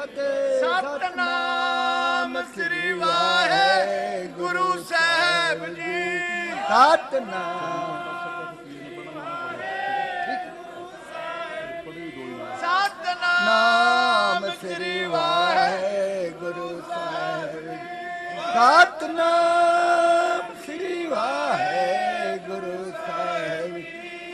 ਫਤਿਹ ਸਤਨਾਮ ਸ੍ਰੀ ਵਾਹਿਗੁਰੂ ਸਾਹਿਬ ਜੀ। ਸਤਨਾਮ ਸਤਨਾਮ ਨਾਮ ਸ੍ਰੀ ਵਾਹਿਗੁਰੂ ਸਾਹਿਬ ਜੀ। ਸਤਨਾਮ